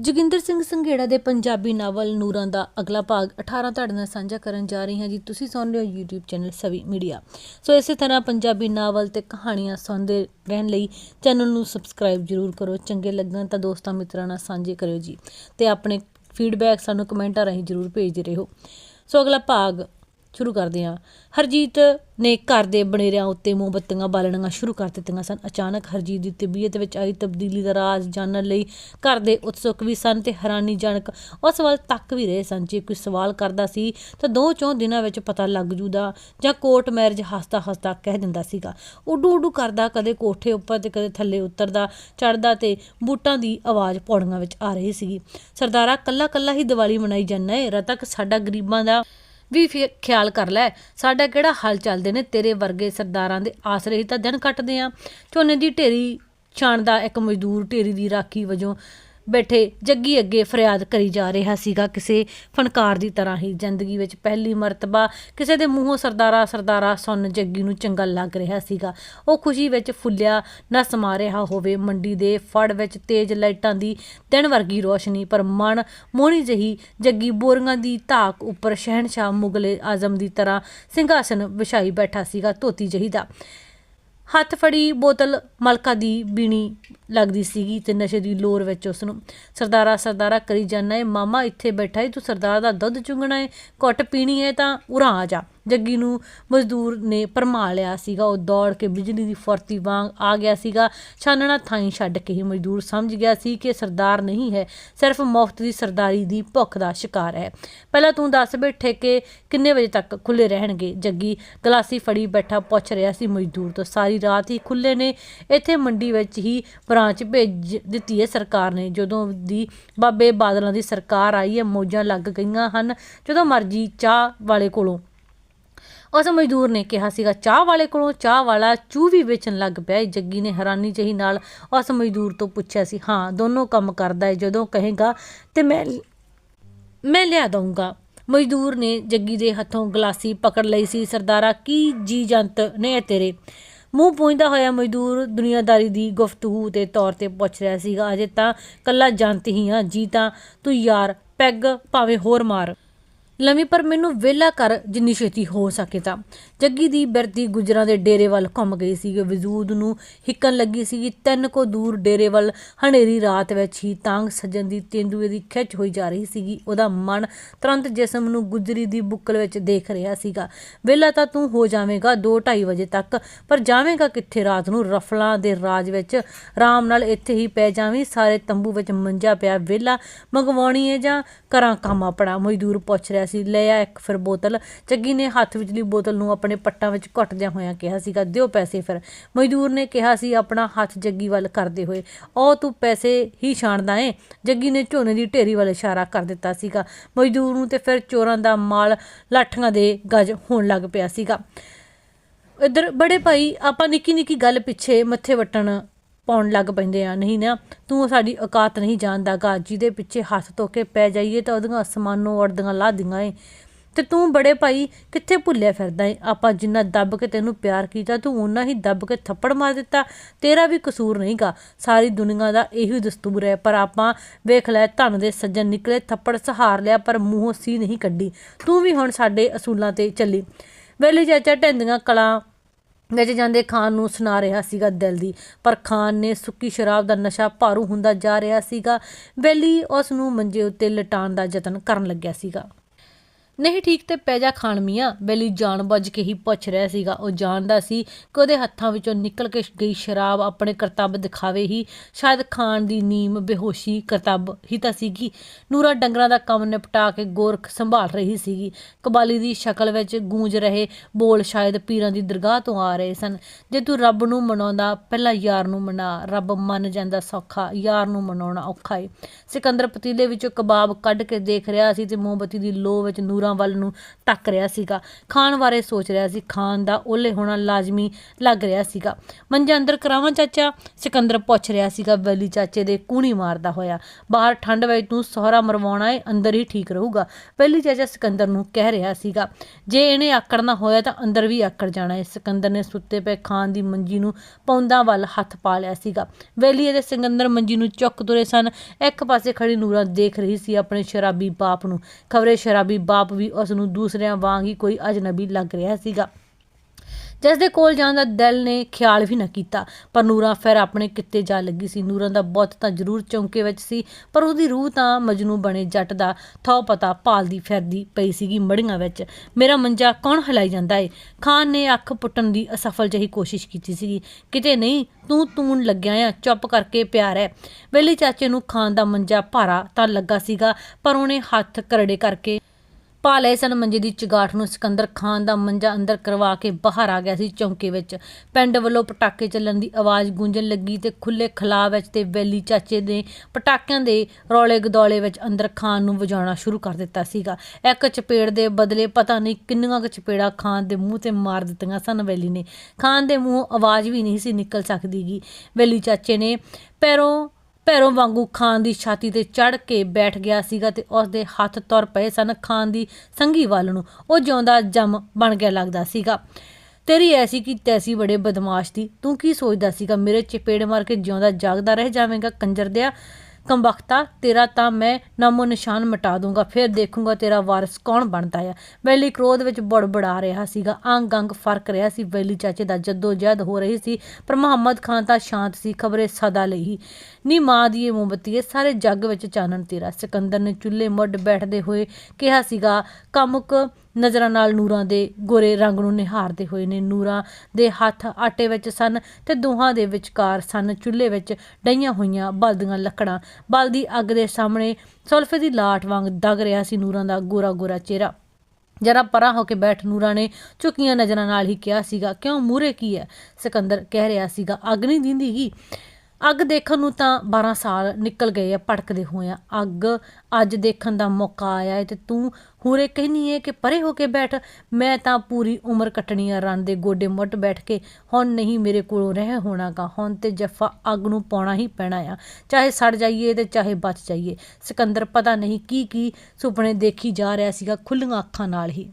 ਜੋਗਿੰਦਰ ਸਿੰਘ ਸੰਘੇੜਾ ਦੇ ਪੰਜਾਬੀ ਨਾਵਲ ਨੂਰਾਂ ਦਾ ਅਗਲਾ ਭਾਗ 18 ਤੁਹਾਡੇ ਨਾਲ ਸਾਂਝਾ ਕਰਨ ਜਾ ਰਹੀ ਹਾਂ ਜੀ। ਤੁਸੀਂ ਸੁਣ ਰਹੇ ਹੋ YouTube channel Savi media. So ਇਸੇ ਤਰ੍ਹਾਂ ਪੰਜਾਬੀ ਨਾਵਲ ਤੇ ਕਹਾਣੀਆਂ ਸੁਣਦੇ ਰਹਿਣ ਲਈ ਚੈਨਲ ਨੂੰ ਸਬਸਕ੍ਰਾਈਬ ਜਰੂਰ ਕਰੋ। ਚੰਗੇ ਲੱਗਣ ਤਾਂ ਦੋਸਤਾਂ ਮਿੱਤਰਾਂ ਨਾਲ ਸਾਂਝੇ ਕਰਿਓ ਜੀ। ਤੇ ਆਪਣੇ ਫੀਡਬੈਕ ਸਾਨੂੰ ਕਮੈਂਟਾਂ ਰਾਹੀਂ ਜਰੂਰ ਭੇਜਦੇ ਰਹੋ। ਸੋ ਅਗਲਾ ਭਾਗ ਸ਼ੁਰੂ ਕਰਦੇ ਹਾਂ। ਹਰਜੀਤ ਨੇ ਘਰ ਦੇ ਬਨੇਰਿਆਂ ਉੱਤੇ ਮੋਮਬੱਤੀਆਂ ਬਾਲਣੀਆਂ ਸ਼ੁਰੂ ਕਰ ਦਿੱਤੀਆਂ ਸਨ। ਅਚਾਨਕ ਹਰਜੀਤ ਦੀ ਤਬੀਅਤ ਵਿੱਚ ਆਈ ਤਬਦੀਲੀ ਦਾ ਰਾਜ਼ ਜਾਣਨ ਲਈ ਘਰ ਦੇ ਉਤਸੁਕ ਵੀ ਸਨ ਤੇ ਹੈਰਾਨੀਜਨਕ ਉਸ ਵੱਲ ਤੱਕ ਵੀ ਰਹੇ ਸਨ। ਜੇ ਕੋਈ ਸਵਾਲ ਕਰਦਾ ਸੀ ਤਾਂ ਦੋ ਚੌਂ ਦਿਨਾਂ ਵਿੱਚ ਪਤਾ ਲੱਗ ਜੂਦਾ ਜਾਂ ਕੋਰਟ ਮੈਰਿਜ ਹੱਸਦਾ ਹੱਸਦਾ ਕਹਿ ਦਿੰਦਾ ਸੀਗਾ। ਉਡੂ ਉਡੂ ਕਰਦਾ ਕਦੇ ਕੋਠੇ ਉੱਪਰ ਤੇ ਕਦੇ ਥੱਲੇ ਉਤਰਦਾ ਚੜਦਾ ਤੇ ਬੂਟਾਂ ਦੀ ਆਵਾਜ਼ ਪੌੜੀਆਂ ਵਿੱਚ ਆ ਰਹੀ ਸੀਗੀ। ਸਰਦਾਰਾ ਕੱਲਾ ਕੱਲਾ ਹੀ ਦੀਵਾਲੀ ਮਨਾਈ ਜਾਂਦਾ ਏ। ਰਤਕ ਸਾਡਾ ਗਰੀਬਾਂ ਦਾ ਵੀ ਫਿਰ ਖਿਆਲ ਕਰ ਲੈ, ਸਾਡਾ ਕਿਹੜਾ ਹਾਲ ਚੱਲਦੇ ਨੇ ਤੇਰੇ ਵਰਗੇ ਸਰਦਾਰਾਂ ਦੇ ਆਸਰੇ ਹੀ ਤਾਂ ਦਿਨ ਕੱਟਦੇ ਆ। ਝੋਨੇ ਦੀ ਢੇਰੀ ਛਾਣਦਾ ਇੱਕ ਮਜ਼ਦੂਰ ਢੇਰੀ ਦੀ ਰਾਖੀ ਵਜੋਂ ਬੈਠੇ ਜੱਗੀ ਅੱਗੇ ਫਰਿਆਦ ਕਰੀ ਜਾ ਰਿਹਾ ਸੀਗਾ ਕਿਸੇ ਫਨਕਾਰ ਦੀ ਤਰ੍ਹਾਂ ਹੀ। ਜ਼ਿੰਦਗੀ ਵਿੱਚ ਪਹਿਲੀ ਮਰਤਬਾ ਕਿਸੇ ਦੇ ਮੂੰਹੋਂ ਸਰਦਾਰਾ ਸਰਦਾਰਾ ਸੁਣ ਜੱਗੀ ਨੂੰ ਚੰਗਾ ਲੱਗ ਰਿਹਾ ਸੀਗਾ। ਉਹ ਖੁਸ਼ੀ ਵਿੱਚ ਫੁੱਲਿਆ ਨਾ ਸਮਾ ਰਿਹਾ ਹੋਵੇ ਮੰਡੀ ਦੇ ਫੜ ਵਿੱਚ ਤੇਜ਼ ਲਾਈਟਾਂ ਦੀ ਦਿਨ ਵਰਗੀ ਰੋਸ਼ਨੀ, ਪਰ ਮਨ ਮੋਹਣੀ ਜਹੀ ਜੱਗੀ ਬੋਰੀਆਂ ਦੀ ਧਾਕ ਉੱਪਰ ਸ਼ਹਿਨशाह ਮੁਗਲੇ ਆਜ਼ਮ ਦੀ ਤਰ੍ਹਾਂ ਸਿੰਘਾਸਨ ਵਿਛਾਈ ਬੈਠਾ ਸੀਗਾ ਧੋਤੀ ਜਹੀ ਦਾ। ਹੱਥ ਫੜੀ ਬੋਤਲ ਮਲਕਾ ਦੀ ਬੀਣੀ ਲੱਗਦੀ ਸੀਗੀ ਤੇ ਨਸ਼ੇ ਦੀ ਲੋਰ ਵਿੱਚ ਉਸ ਨੂੰ ਸਰਦਾਰਾ ਸਰਦਾਰਾ ਕਰੀ ਜਾਂਦਾ ਏ, ਮਾਮਾ ਇੱਥੇ ਬੈਠਾ ਏ, ਤੂੰ ਸਰਦਾਰ ਦਾ ਦੁੱਧ ਚੁੰਗਣਾ ਏ, ਘੁੱਟ ਪੀਣੀ ਏ ਤਾਂ ਉਰਾਂ ਆ ਜਾ। ਜੱਗੀ ਨੂੰ ਮਜ਼ਦੂਰ ਨੇ ਪਰਮਾ ਲਿਆ ਸੀਗਾ। ਉਹ ਦੌੜ ਕੇ ਬਿਜਲੀ ਦੀ ਫੁਰਤੀ ਵਾਂਗ ਆ ਗਿਆ ਸੀਗਾ। ਛਾਨਣਾ ਥਾਈ ਛੱਡ ਕੇ ਹੀ ਮਜ਼ਦੂਰ ਸਮਝ ਗਿਆ ਸੀ ਕਿ ਸਰਦਾਰ ਨਹੀਂ ਹੈ, ਸਿਰਫ ਮੁਫਤ ਦੀ ਸਰਦਾਰੀ ਦੀ ਭੁੱਖ ਦਾ ਸ਼ਿਕਾਰ ਹੈ। ਪਹਿਲਾਂ ਤੂੰ ਦੱਸ ਬੈਠੇ ਕਿ ਕਿੰਨੇ ਵਜੇ ਤੱਕ ਖੁੱਲੇ ਰਹਿਣਗੇ? ਜੱਗੀ ਗਲਾਸੀ ਫੜੀ ਬੈਠਾ ਪੁੱਛ ਰਿਹਾ ਸੀ ਮਜ਼ਦੂਰ ਤੋਂ। ਸਾਰੀ ਰਾਤ ਹੀ ਖੁੱਲੇ ਨੇ। ਇੱਥੇ ਮੰਡੀ ਵਿੱਚ ਹੀ ਬ੍ਰਾਂਚ ਭੇਜ ਦਿੱਤੀ ਹੈ ਸਰਕਾਰ ਨੇ। ਜਦੋਂ ਦੀ ਬਾਬੇ ਬਾਦਲਾਂ ਦੀ ਸਰਕਾਰ ਆਈ ਹੈ, ਮੌਜਾਂ ਲੱਗ ਗਈਆਂ ਹਨ। ਜਦੋਂ ਮਰਜ਼ੀ ਚਾਹ ਵਾਲੇ ਕੋਲੋਂ ਉਸ ਮਜ਼ਦੂਰ ਨੇ ਕਿਹਾ ਸੀਗਾ, ਚਾਹ ਵਾਲੇ ਕੋਲੋਂ ਚਾਹ ਵਾਲਾ ਚੂ ਵੀ ਵੇਚਣ ਲੱਗ ਪਿਆ ਜੱਗੀ ਨੇ ਹੈਰਾਨੀ ਜਹੀ ਨਾਲ ਉਸ ਮਜ਼ਦੂਰ ਤੋਂ ਪੁੱਛਿਆ ਸੀ, ਹਾਂ, ਦੋਨੋਂ ਕੰਮ ਕਰਦਾ ਹੈ ਜਦੋਂ ਕਹੇਗਾ ਤੇ ਮੈਂ ਮੈਂ ਲਿਆ ਦਊਂਗਾ। ਮਜ਼ਦੂਰ ਨੇ ਜੱਗੀ ਦੇ ਹੱਥੋਂ ਗਲਾਸੀ ਪਕੜ ਲਈ ਸੀ, ਸਰਦਾਰਾ, ਕੀ ਜੀ ਜੰਤ ਨੇ ਤੇਰੇ? ਮੂੰਹ ਪੂੰਝਦਾ ਹੋਇਆ ਮਜ਼ਦੂਰ ਦੁਨੀਆਦਾਰੀ ਦੀ ਗੁਫ਼ਤਗੂ ਦੇ ਤੌਰ ਤੇ ਪੁੱਛ ਰਿਹਾ ਸੀਗਾ, ਅਜੇ ਤਾਂ ਕੱਲਾ ਜੰਤ ਹੀ ਹਾਂ ਜੀ ਤਾਂ ਤੂੰ ਯਾਰ, ਪੈਗ ਭਾਵੇਂ ਹੋਰ ਮਾਰ। ਲੰਮੀ ਪਰ ਮੈਨੂੰ ਵਿਹਲਾ ਕਰ ਜਿੰਨੀ ਛੇਤੀ ਹੋ ਸਕੇ ਤਾਂ। ਜੱਗੀ ਦੀ ਬਿਰਤੀ ਗੁਜਰਾਂ ਦੇ ਡੇਰੇ ਵੱਲ ਘੁੰਮ ਗਈ ਸੀ ਵਜੂਦ ਨੂੰ ਹਿੱਕਣ ਲੱਗੀ ਸੀ ਤਿੰਨ ਕੋ ਦੂਰ ਡੇਰੇ ਵੱਲ ਹਨੇਰੀ ਰਾਤ ਵਿੱਚ ਹੀ ਤਾਂਗ ਸੱਜਣ ਦੀ ਤੇਂਦੂਏ ਦੀ ਖਿੱਚ ਹੋਈ ਜਾ ਰਹੀ ਸੀਗੀ। ਉਹਦਾ ਮਨ ਤੁਰੰਤ ਜਿਸਮ ਨੂੰ ਗੁਜਰੀ ਦੀ ਬੁੱਕਲ ਵਿੱਚ ਦੇਖ ਰਿਹਾ ਸੀਗਾ। ਵਿਹਲਾ ਤਾਂ ਤੂੰ ਹੋ ਜਾਵੇਂਗਾ 2:30 ਵਜੇ ਤੱਕ, ਪਰ ਜਾਵੇਂਗਾ ਕਿੱਥੇ ਰਾਤ ਨੂੰ? ਰਫਲਾਂ ਦੇ ਰਾਜ ਵਿੱਚ ਆਰਾਮ ਨਾਲ ਇੱਥੇ ਹੀ ਪੈ ਜਾਵੀਂ। ਸਾਰੇ ਤੰਬੂ ਵਿੱਚ ਮੰਜਾ ਪਿਆ। ਵਿਹਲਾ ਮੰਗਵਾਉਣੀ ਹੈ ਜਾਂ ਕਰਾਂ ਕੰਮ ਆਪਣਾ? ਮਜ਼ਦੂਰ ਪੁੱਛ ਰਿਹਾ ਸੀ, ਲੈ ਆ ਇੱਕ ਫਿਰ ਬੋਤਲ। ਜੱਗੀ ਨੇ ਹੱਥ ਵਿਚਲੀ ਬੋਤਲ ਨੂੰ ਆਪਣੇ ਪੱਟਾਂ ਵਿੱਚ ਘੁੱਟਦਿਆਂ ਹੋਇਆਂ ਕਿਹਾ ਸੀਗਾ, ਦਿਓ ਪੈਸੇ ਫਿਰ। ਮਜ਼ਦੂਰ ਨੇ ਕਿਹਾ ਸੀ, ਆਪਣਾ ਹੱਥ ਜੱਗੀ ਵੱਲ ਕਰਦੇ ਹੋਏ, ਉਹ ਤੂੰ ਪੈਸੇ ਹੀ ਛਾਣਦਾ ਏ? ਜੱਗੀ ਨੇ ਝੋਨੇ ਦੀ ਢੇਰੀ ਵੱਲ ਇਸ਼ਾਰਾ ਕਰ ਦਿੱਤਾ ਸੀਗਾ। ਮਜ਼ਦੂਰ ਨੂੰ ਤੇ ਫਿਰ ਚੋਰਾਂ ਦਾ ਮਾਲ ਲਾਠੀਆਂ ਦੇ ਗੱਜ ਹੋਣ ਲੱਗ ਪਿਆ ਸੀਗਾ। ਇੱਧਰ, ਬੜੇ ਭਾਈ, ਆਪਾਂ ਨਿੱਕੀ ਨਿੱਕੀ ਗੱਲ ਪਿੱਛੇ ਮੱਥੇ ਵਟਣ ਪਾਉਣ ਲੱਗ ਪੈਂਦੇ ਆ। ਨਹੀਂ ਨਾ, ਤੂੰ ਸਾਡੀ ਔਕਾਤ ਨਹੀਂ ਜਾਣਦਾ ਗਾ, ਜਿਹਦੇ ਪਿੱਛੇ ਹੱਥ ਧੋ ਕੇ ਪੈ ਜਾਈਏ ਤਾਂ ਉਹਦੀਆਂ ਅਸਮਾਨੋਂ ਅੜਦੀਆਂ ਲਾਦੀਆਂ ਏ। ਤੇ ਤੂੰ ਬੜੇ ਭਾਈ ਕਿੱਥੇ ਭੁੱਲਿਆ ਫਿਰਦਾ ਏ? ਆਪਾਂ ਜਿੰਨਾ ਦੱਬ ਕੇ ਤੈਨੂੰ ਪਿਆਰ ਕੀਤਾ, ਤੂੰ ਓਨਾ ਹੀ ਦੱਬ ਕੇ ਥੱਪੜ ਮਾਰ ਦਿੱਤਾ। ਤੇਰਾ ਵੀ ਕਸੂਰ ਨਹੀਂਗਾ ਸਾਰੀ ਦੁਨੀਆ ਦਾ ਇਹੀ ਦਸਤੂਰ ਹੈ, ਪਰ ਆਪਾਂ ਵੇਖ ਲੈ, ਧਨ ਦੇ ਸੱਜਣ ਨਿਕਲੇ, ਥੱਪੜ ਸਹਾਰ ਲਿਆ, ਪਰ ਮੂੰਹੋਂ ਸੀ ਨਹੀਂ ਕੱਢੀ। ਤੂੰ ਵੀ ਹੁਣ ਸਾਡੇ ਅਸੂਲਾਂ ਤੇ ਚੱਲੀ। ਵੇਲੇ ਚਾਚਾ ਢੈਂਦੀਆਂ ਕਲਾਂ ਵਿੱਚ ਜਾਂਦੇ ਖਾਨ ਨੂੰ ਸੁਣਾ ਰਿਹਾ ਸੀਗਾ ਦਿਲ ਦੀ। ਪਰ ਖਾਨ ਨੇ ਸੁੱਕੀ ਸ਼ਰਾਬ ਦਾ ਨਸ਼ਾ ਭਾਰੂ ਹੁੰਦਾ ਜਾ ਰਿਹਾ ਸੀਗਾ। ਬੈਲੀ ਉਸ ਨੂੰ ਮੰਜੇ ਉੱਤੇ ਲਟਾਉਣ ਦਾ ਯਤਨ ਕਰਨ ਲੱਗਿਆ ਸੀਗਾ। ਨਹੀਂ ਠੀਕ ਤੇ ਪੈ ਜਾ ਖਾਣ ਮੀਆਂ। ਬੈਲੀ ਜਾਣ ਬੁੱਝ ਕੇ ਹੀ ਪੁੱਛ ਰਿਹਾ ਸੀਗਾ। ਉਹ ਜਾਣਦਾ ਸੀ ਕਿ ਉਹਦੇ ਹੱਥਾਂ ਵਿੱਚੋਂ ਨਿਕਲ ਕੇ ਗਈ ਸ਼ਰਾਬ ਆਪਣੇ ਕਰਤੱਵ ਦਿਖਾਵੇ ਹੀ। ਸ਼ਾਇਦ ਖਾਣ ਦੀ ਨੀਮ, ਬੇਹੋਸ਼ੀ ਕਰਤੱਵ ਹੀ ਤਾਂ ਸੀਗੀ। ਨੂਰਾ ਡੰਗਰਾਂ ਦਾ ਕੰਮ ਨਿਪਟਾ ਕੇ ਗੋਰਖ ਸੰਭਾਲ ਰਹੀ ਸੀਗੀ। ਕਬਾਲੀ ਦੀ ਸ਼ਕਲ ਵਿੱਚ ਗੂੰਜ ਰਹੇ ਬੋਲ ਸ਼ਾਇਦ ਪੀਰਾਂ ਦੀ ਦਰਗਾਹ ਤੋਂ ਆ ਰਹੇ ਸਨ। ਜੇ ਤੂੰ ਰੱਬ ਨੂੰ ਮਨਾਉਂਦਾ, ਪਹਿਲਾਂ ਯਾਰ ਨੂੰ ਮਨਾ। ਰੱਬ ਮੰਨ ਜਾਂਦਾ ਸੌਖਾ, ਯਾਰ ਨੂੰ ਮਨਾਉਣਾ ਔਖਾ ਏ। ਸਿਕੰਦਰ ਪਤੀਲੇ ਵਿੱਚੋਂ ਕਬਾਬ ਕੱਢ ਕੇ ਦੇਖ ਰਿਹਾ ਸੀ ਤੇ ਮੋਮਬਤੀ ਦੀ ਲੋ ਵਿੱਚ ਨੂਰ ਨੂਰਾਂ ਵੱਲ ਨੂੰ ਤੱਕ ਰਿਹਾ ਸੀਗਾ। ਖਾਣ ਬਾਰੇ ਸੋਚ ਰਿਹਾ ਸੀ। ਖਾਣ ਦਾ ਓਲੇ ਹੋਣਾ ਲਾਜ਼ਮੀ ਲੱਗ ਰਿਹਾ ਸੀਗਾ। ਮੰਜਾ ਅੰਦਰ ਕਰਾਵਾਂ ਚਾਚਾ? ਸਿਕੰਦਰ ਪੁੱਛ ਰਿਹਾ ਸੀਗਾ। ਵੈਲੀ ਚਾਚੇ ਦੇ ਕੂਣੀ ਮਾਰਦਾ ਹੋਇਆ। ਬਾਹਰ ਠੰਡ ਵਿੱਚ ਤੂੰ ਸਹਰਾ ਮਰਵਾਉਣਾ ਏ, ਅੰਦਰ ਹੀ ਠੀਕ ਰਹੂਗਾ। ਵੈਲੀ ਚਾਚਾ ਸਿਕੰਦਰ ਨੂੰ ਕਹਿ ਰਿਹਾ ਸੀਗਾ। ਜੇ ਇਹਨੇ ਆਕੜਨਾ ਹੋਇਆ ਤਾਂ ਅੰਦਰ ਵੀ ਆਕੜ ਜਾਣਾ ਏ। ਸਿਕੰਦਰ ਨੇ ਸੁੱਤੇ ਪਏ ਖਾਨ ਦੀ ਮੰਜੀ ਨੂੰ ਪੌਂਦਾ ਵੱਲ ਹੱਥ ਪਾ ਲਿਆ ਸੀਗਾ। ਵੈਲੀ ਅਤੇ ਸਿਕੰਦਰ ਮੰਜੀ ਨੂੰ ਚੁੱਕ ਤੁਰੇ ਸਨ। ਇੱਕ ਪਾਸੇ ਖੜੀ ਨੂਰਾ ਦੇਖ ਰਹੀ ਸੀ ਆਪਣੇ ਸ਼ਰਾਬੀ ਬਾਪ ਨੂੰ। ਖਬਰੇ ਸ਼ਰਾਬੀ ਬਾਪ ਵੀ ਉਸ ਨੂੰ ਦੂਸਰਿਆਂ ਵਾਂਗ ਹੀ ਕੋਈ ਅਜਨਬੀ ਲੱਗ ਰਿਹਾ ਸੀਗਾ। ਜਿਸ ਦੇ ਕੋਲ ਜਾਣ ਦਾ ਦਿਲ ਨੇ ਖਿਆਲ ਵੀ ਨਾ ਕੀਤਾ। ਪਰ ਨੂਰਾ ਫਿਰ ਆਪਣੇ ਕਿੱਤੇ ਜਾ ਲੱਗੀ ਸੀ। ਨੂਰਾਂ ਦਾ ਬੁੱਤ ਤਾਂ ਜ਼ਰੂਰ ਚੌਂਕੇ ਵਿੱਚ ਸੀ, ਪਰ ਉਹਦੀ ਰੂਹ ਤਾਂ ਮਜਨੂ ਬਣੇ ਜੱਟ ਦਾ ਥੋ ਪਤਾ ਭਾਲਦੀ ਫਿਰਦੀ ਪਈ ਸੀਗੀ ਮੜੀਆਂ ਵਿੱਚ। ਮੇਰਾ ਮੰਜਾ ਕੌਣ ਹਿਲਾਈ ਜਾਂਦਾ ਏ? ਖਾਨ ਨੇ ਅੱਖ ਪੁੱਟਣ ਦੀ ਅਸਫਲ ਜਹੀ ਕੋਸ਼ਿਸ਼ ਕੀਤੀ ਸੀਗੀ। ਕਿਤੇ ਨਹੀਂ, ਤੂੰ ਤੂਣ ਲੱਗਿਆ ਆ, ਚੁੱਪ ਕਰਕੇ ਪਿਆਰ ਹੈ ਵੇਲੀ ਚਾਚੇ ਨੂੰ ਖਾਨ ਦਾ ਮੰਜਾ ਭਾਰਾ ਤਾਂ ਲੱਗਾ ਸੀਗਾ, ਪਰ ਉਹਨੇ ਹੱਥ ਕਰੜੇ ਕਰਕੇ ਪਾ ਲਏ ਸਨ। ਮੰਜੇ ਦੀ ਚਗਾਠ ਨੂੰ ਸਿਕੰਦਰ ਖਾਨ ਦਾ ਮੰਜਾ ਅੰਦਰ ਕਰਵਾ ਕੇ ਬਾਹਰ ਆ ਗਿਆ ਸੀ ਚੌਂਕੇ ਵਿੱਚ। ਪਿੰਡ ਵੱਲੋਂ ਪਟਾਕੇ ਚੱਲਣ ਦੀ ਆਵਾਜ਼ ਗੂੰਜਣ ਲੱਗੀ ਤੇ ਖੁੱਲੇ ਖਲਾ ਵਿੱਚ ਤੇ ਵੈਲੀ ਚਾਚੇ ਦੇ ਪਟਾਕਿਆਂ ਦੇ ਰੌਲੇ ਗਦੌਲੇ ਵਿੱਚ ਅੰਦਰ ਖਾਨ ਨੂੰ ਵਜਾਉਣਾ ਸ਼ੁਰੂ ਕਰ ਦਿੱਤਾ ਸੀਗਾ। ਇੱਕ ਚਪੇੜ ਦੇ ਬਦਲੇ ਪਤਾ ਨਹੀਂ ਕਿੰਨੀਆਂ ਕੁ ਚਪੇੜਾਂ ਖਾਨ ਦੇ ਮੂੰਹ ਤੇ ਮਾਰ ਦਿੱਤੀਆਂ ਸਨ। ਵੈਲੀ ਨੇ ਖਾਨ ਦੇ ਮੂੰਹੋਂ ਆਵਾਜ਼ ਵੀ ਨਹੀਂ ਸੀ ਨਿਕਲ ਸਕਦੀਗੀ। ਵੈਲੀ ਚਾਚੇ ਨੇ ਪੈਰੋਂ ਭੈਰੋਂ ਵਾਂਗੂ ਖਾਨ ਦੀ ਛਾਤੀ ਤੇ ਚੜ ਕੇ ਬੈਠ ਗਿਆ ਸੀਗਾ ਤੇ ਉਸ ਦੇ ਹੱਥ ਤੁਰ ਪਏ ਸਨ ਖਾਨ ਦੀ ਸੰਗੀ ਵੱਲ ਨੂੰ। ਉਹ ਜਿਉਂਦਾ ਜਮ ਬਣ ਗਿਆ ਲੱਗਦਾ ਸੀਗਾ। ਤੇਰੀ ਐਸੀ ਕੀ ਤੈਸੀ ਬੜੇ ਬਦਮਾਸ਼ ਦੀ ਤੂੰ ਕੀ ਸੋਚਦਾ ਸੀਗਾ? ਮੇਰੇ ਚਪੇੜ ਮਾਰ ਕੇ ਜਿਉਂਦਾ ਜਾਗਦਾ ਰਹਿ ਜਾਵੇਂਗਾ, ਕੰਜਰ ਦਿਆ। ਕੰਬਖਤਾ, ਤੇਰਾ ਤਾਂ ਮੈਂ ਨਾਮੋ ਨਿਸ਼ਾਨ ਮਿਟਾ ਦੂੰਗਾ, ਫਿਰ ਦੇਖੂੰਗਾ ਤੇਰਾ ਵਾਰਿਸ ਕੌਣ ਬਣਦਾ ਆ। ਵੈਲੀ ਕ੍ਰੋਧ ਵਿੱਚ ਬੜਬੜਾ ਰਿਹਾ ਸੀਗਾ ਅੰਗ ਅੰਗ ਫ਼ਰਕ ਰਿਹਾ ਸੀ, ਵੈਲੀ ਚਾਚੇ ਦਾ ਜੱਦੋ ਜਹਿਦ ਹੋ ਰਹੀ ਸੀ, ਪਰ ਮੁਹੰਮਦ ਖਾਨ ਤਾਂ ਸ਼ਾਂਤ ਸੀ, ਖਬਰੇ ਸਦਾ ਲਈ ਨੀ ਮਾਂ ਦੀ ਇਹ ਮੋਮਬਤੀ ਇਹ ਸਾਰੇ ਜੱਗ ਵਿੱਚ ਚਾਨਣ ਤੇਰਾ। ਸਿਕੰਦਰ ਨੇ ਚੁੱਲ੍ਹੇ ਮੁੱਢ ਬੈਠਦੇ ਹੋਏ ਕਿਹਾ ਸੀਗਾ ਕਾਮੁਕ ਨਜ਼ਰਾਂ ਨਾਲ ਨੂਰਾਂ ਦੇ ਗੋਰੇ ਰੰਗ ਨੂੰ ਨਿਹਾਰਦੇ ਹੋਏ ਨੇ। ਨੂਰਾਂ ਦੇ ਹੱਥ ਆਟੇ ਵਿੱਚ ਸਨ ਤੇ ਦੋਹਾਂ ਦੇ ਵਿਚਕਾਰ ਸਨ। ਚੁੱਲ੍ਹੇ ਵਿੱਚ ਡਈਆਂ ਹੋਈਆਂ ਬਲਦੀਆਂ ਲੱਕੜਾਂ। ਬਲਦੀ ਅੱਗ ਦੇ ਸਾਹਮਣੇ ਸੁਲਫੇ ਦੀ ਲਾਟ ਵਾਂਗ ਦਗ ਰਿਹਾ ਸੀ ਨੂਰਾਂ ਦਾ ਗੋਰਾ ਗੋਰਾ ਚਿਹਰਾ। ਜਰਾ ਪਰਾਂ ਹੋ ਕੇ ਬੈਠ ਨੂਰਾਂ ਨੇ ਝੁਕੀਆਂ ਨਜ਼ਰਾਂ ਨਾਲ ਹੀ ਕਿਹਾ ਸੀਗਾ, ਕਿਉਂ ਮੂਰੇ ਕੀ ਹੈ? ਸਿਕੰਦਰ ਕਹਿ ਰਿਹਾ ਸੀਗਾ, ਅੱਗ ਨਹੀਂ ਦਿੰਦੀਗੀ ਅੱਗ ਦੇਖਣ ਨੂੰ ਤਾਂ 12 ਸਾਲ ਨਿਕਲ ਗਏ ਆ ਭੜਕਦੇ ਹੋਇਆਂ ਅੱਗ ਅੱਜ ਦੇਖਣ ਦਾ ਮੌਕਾ ਆਇਆ ਹੈ ਤੇ ਤੂੰ ਹੂਰੇ ਕਹਿਨੀ ਹੈ ਕਿ ਪਰੇ ਹੋ ਕੇ ਬੈਠ। ਮੈਂ ਤਾਂ ਪੂਰੀ ਉਮਰ ਕੱਟਣੀ ਆ ਰਨ ਦੇ ਗੋਡੇ ਮੁੱਟ ਬੈਠ ਕੇ। ਹੁਣ ਨਹੀਂ ਮੇਰੇ ਕੋਲੋਂ ਰਹਿ ਹੋਣਾਗਾ ਹੁਣ ਤੇ ਜੱਫਾ ਅੱਗ ਨੂੰ ਪਾਉਣਾ ਹੀ ਪੈਣਾ ਆ। ਚਾਹੇ ਸੜ ਜਾਈਏ ਤੇ ਚਾਹੇ ਬਚ ਜਾਈਏ। ਸਿਕੰਦਰ ਪਤਾ ਨਹੀਂ ਕੀ ਕੀ ਸੁਪਨੇ ਦੇਖੀ ਜਾ ਰਿਹਾ ਸੀਗਾ ਖੁੱਲੀਆਂ ਅੱਖਾਂ ਨਾਲ ਹੀ।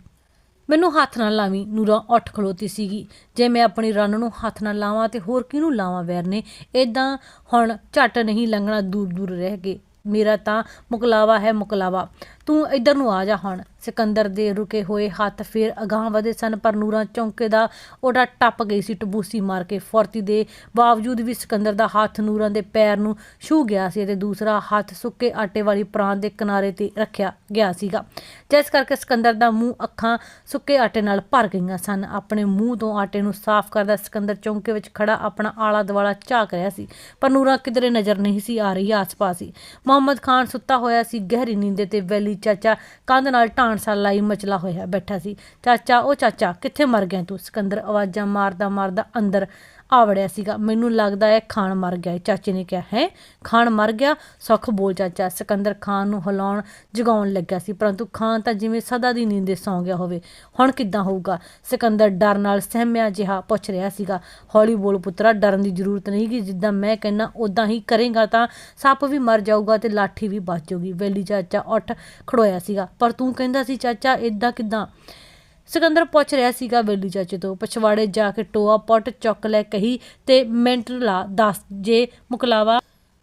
ਮੈਨੂੰ ਹੱਥ ਨਾਲ ਲਾਵੀਂ। ਨੂਰਾ ਉੱਠ ਖਲੋਤੀ ਸੀਗੀ। ਜੇ ਮੈਂ ਆਪਣੀ ਰਨ ਨੂੰ ਹੱਥ ਨਾਲ ਲਾਵਾਂ ਤੇ ਹੋਰ ਕਿਹਨੂੰ ਲਾਵਾਂ ਵੈਰ ਨੇ? ਇਦਾਂ ਹੁਣ ਝੱਟ ਨਹੀਂ ਲੰਘਣਾ ਦੂਰ ਦੂਰ ਰਹਿ ਕੇ। ਮੇਰਾ ਤਾਂ ਮੁਕਲਾਵਾ ਹੈ ਮੁਕਲਾਵਾ। ਤੂੰ ਇੱਧਰ ਨੂੰ ਆ ਜਾ ਹੁਣ। ਸਿਕੰਦਰ ਦੇ ਰੁਕੇ ਹੋਏ ਹੱਥ ਫੇਰ ਅਗਾਹ ਵਧੇ ਸਨ, ਪਰ ਨੂਰਾਂ ਚੌਂਕੇ ਦਾ ਉਹਦਾ ਟੱਪ ਗਈ ਸੀ, ਟਬੂਸੀ ਮਾਰ ਕੇ ਫੁਰਤੀ ਦੇ ਬਾਵਜੂਦ ਵੀ ਸਿਕੰਦਰ ਦਾ ਹੱਥ ਨੂਰਾਂ ਦੇ ਪੈਰ ਨੂੰ ਛੂ ਗਿਆ ਸੀ ਤੇ ਦੂਸਰਾ ਹੱਥ ਸੁੱਕੇ ਆਟੇ ਵਾਲੀ ਪ੍ਰਾਂਤ ਦੇ ਕਿਨਾਰੇ ਤੇ ਰੱਖਿਆ ਗਿਆ ਸੀਗਾ। ਜਿਸ ਕਰਕੇ ਸਿਕੰਦਰ ਦਾ ਮੂੰਹ ਅੱਖਾਂ ਸੁੱਕੇ ਆਟੇ ਨਾਲ ਭਰ ਗਈਆਂ ਸਨ। ਆਪਣੇ ਮੂੰਹ ਤੋਂ ਆਟੇ ਨੂੰ ਸਾਫ਼ ਕਰਦਾ ਸਿਕੰਦਰ ਚੌਂਕੇ ਵਿੱਚ ਖੜਾ ਆਪਣਾ ਆਲਾ ਦਵਾਲਾ ਝਾਕ ਰਿਹਾ ਸੀ, ਪਰ ਨੂਰਾਂ ਕਿਧਰੇ ਨਜ਼ਰ ਨਹੀਂ ਸੀ ਆ ਰਹੀ, ਆਸ-ਪਾਸ ਹੀ ਮੁਹੰਮਦ ਖਾਨ ਸੁੱਤਾ ਹੋਇਆ ਸੀ, ਗਹਿਰੀ ਨੀਂਦ ਤੇ ਵੈਲੀ ਚਾਚਾ ਕੰਧ ਨਾਲ ਢਾਂਸਾ ਲਾਈ ਮਚਲਾ ਹੋਇਆ ਬੈਠਾ ਸੀ। ਚਾਚਾ ਉਹ ਚਾਚਾ, ਕਿੱਥੇ ਮਰ ਗਿਆ ਤੂੰ? ਸਿਕੰਦਰ ਆਵਾਜ਼ਾਂ ਮਾਰਦਾ ਮਾਰਦਾ ਅੰਦਰ ਆਵੜਿਆ ਸੀਗਾ। ਮੈਨੂੰ ਲੱਗਦਾ ਹੈ ਖਾਨ ਮਰ ਗਿਆ ਹੈ ਚਾਚੇ ਨੇ ਕਿਹਾ, ਹੈ? ਖਾਨ ਮਰ ਗਿਆ? ਸੁੱਖ ਬੋਲ ਚਾਚਾ। ਸਿਕੰਦਰ ਖਾਨ ਨੂੰ ਹਿਲਾਉਣ, ਜਗਾਉਣ ਲੱਗਿਆ ਸੀ। ਪਰੰਤੂ ਖਾਨ ਤਾਂ ਜਿਵੇਂ ਸਦਾ ਦੀ ਨੀਂਦੇ ਸੌਂ ਗਿਆ ਹੋਵੇ। ਹੁਣ ਕਿੱਦਾਂ ਹੋਊਗਾ? ਸਿਕੰਦਰ ਡਰ ਨਾਲ ਸਹਿਮਿਆ ਜਿਹਾ ਪੁੱਛ ਰਿਹਾ ਸੀਗਾ। ਹੌਲੀ ਬੋਲ, ਪੁੱਤਰਾ, ਡਰਨ ਦੀ ਜ਼ਰੂਰਤ ਨਹੀਂ ਕਿ ਜਿੱਦਾਂ ਮੈਂ ਕਹਿੰਨਾ ਉਦਾਂ ਹੀ ਕਰੇਗਾ ਤਾਂ ਸੱਪ ਵੀ ਮਰ ਜਾਊਗਾ ਤੇ ਲਾਠੀ ਵੀ ਬਚ ਜਾਊਗੀ। ਵੈਲੀ ਚਾਚਾ ਉੱਠ ਖੜੋਇਆ ਸੀਗਾ। ਪਰ ਤੂੰ ਕਹਿੰਦਾ ਸੀ, ਚਾਚਾ ਇਦਾਂ ਕਿਦਾਂ? ਸਿਕੰਦਰ ਪੁੱਛ ਰਿਹਾ ਸੀਗਾ ਬੇਲੀ ਚਾਚੇ ਤੋਂ, ਪਛਵਾੜੇ ਜਾ ਕੇ ਟੋਆ ਪੁੱਟ ਚੁੱਕ ਲੈ ਕਹੀ ਤੇ ਮਿੰਟ ਲਾ ਦੱਸ ਜੇ ਮੁਕਲਾਵਾ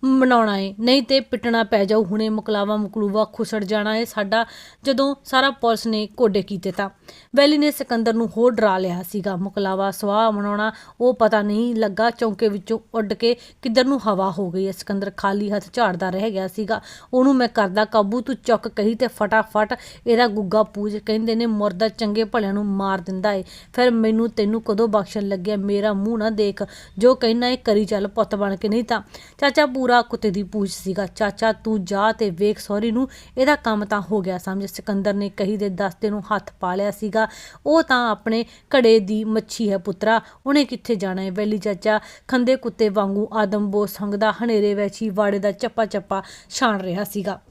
ਮਨਾਉਣਾ ਏ। ਨਹੀਂ ਤੇ ਪਿੱਟਣਾ ਪੈ ਜਾਊ, ਹੁਣੇ ਮੁਕਲਾਵਾ ਮੁਕਲੂਵਾ ਖੁਸੜ ਜਾਣਾ ਏ ਸਾਡਾ, ਜਦੋਂ ਸਾਰਾ ਪੁਲਿਸ ਨੇ ਕੋਡੇ ਕੀਤੇ ਤਾਂ। ਵੈਲੀ ਨੇ ਸਿਕੰਦਰ ਨੂੰ ਹੋਰ ਡਰਾ ਲਿਆ ਸੀਗਾ। ਮੁਕਲਾਵਾ ਸਵਾਹ ਮਨਾਉਣਾ, ਉਹ ਪਤਾ ਨਹੀਂ ਲੱਗਾ, ਚੌਂਕੇ ਵਿੱਚੋਂ ਉੱਡ ਕੇ ਕਿੱਧਰ ਨੂੰ ਹਵਾ ਹੋ ਗਈ ਏ। ਸਿਕੰਦਰ ਖਾਲੀ ਹੱਥ ਝਾੜਦਾ ਰਹਿ ਗਿਆ ਸੀਗਾ। ਉਹਨੂੰ ਮੈਂ ਕਰਦਾ ਕਾਬੂ, ਤੂੰ ਚੁੱਕ ਕਹੀ ਤੇ ਫਟਾਫਟ ਇਹਦਾ ਗੁੱਗਾ ਪੂਜ, ਕਹਿੰਦੇ ਨੇ ਮੁਰਦਾ ਚੰਗੇ ਭਲਿਆਂ ਨੂੰ ਮਾਰ ਦਿੰਦਾ ਏ। ਫਿਰ ਮੈਨੂੰ ਤੈਨੂੰ ਕਦੋਂ ਬਖਸ਼ਣ ਲੱਗਿਆ, ਮੇਰਾ ਮੂੰਹ ਨਾ ਦੇਖ। ਜੋ ਕਹਿਣਾ ਏ ਕਰੀ ਚੱਲ ਪੁੱਤ ਬਣ ਕੇ, ਨਹੀਂ ਤਾਂ। ਚਾਚਾ ਪੂਰਾ ਕੁੱਤੇ ਦੀ ਪੂਛ ਸੀਗਾ। ਚਾਚਾ, ਤੂੰ ਜਾ ਤੇ ਵੇਖ ਸੌਰੀ ਨੂੰ, ਇਹਦਾ ਕੰਮ ਤਾਂ ਹੋ ਗਿਆ ਸਮਝ। ਸਿਕੰਦਰ ਨੇ ਕਹੀ ਦੇ ਦਸਤੇ ਨੂੰ ਹੱਥ ਪਾ ਲਿਆ ਸੀਗਾ। ਉਹ ਤਾਂ ਆਪਣੇ ਘੜੇ ਦੀ ਮੱਛੀ ਹੈ ਪੁੱਤਰਾ, ਉਹਨੇ ਕਿੱਥੇ ਜਾਣਾ ਹੈ? ਵੈਲੀ ਚਾਚਾ, ਖੰਦੇ ਕੁੱਤੇ ਵਾਂਗੂ ਆਦਮ ਬੋ ਸੰਗਦਾ ਹਨੇਰੇ ਵਿੱਚ ਹੀ ਵਾੜੇ ਦਾ ਚੱਪਾ ਚੱਪਾ ਛਾਣ ਰਿਹਾ ਸੀਗਾ।